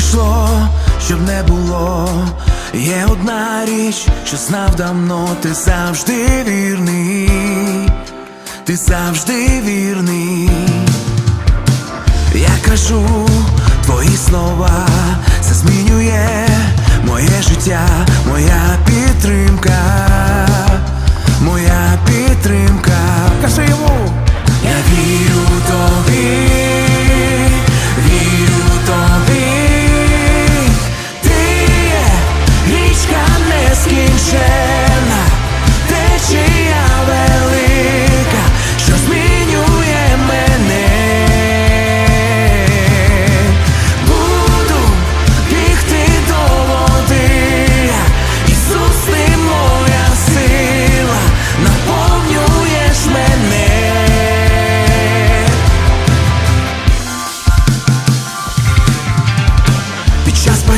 що, щоб не було. Є одна річ, що знав давно, ти завжди вірний, ти завжди вірний. Я кажу твої слова, це змінює моє життя, моя підтримка,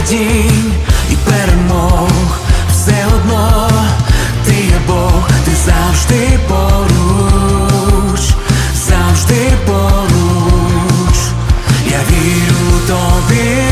Під і перемог все одно ти є Бог, ти завжди поруч, завжди поруч. Я вірю тобі,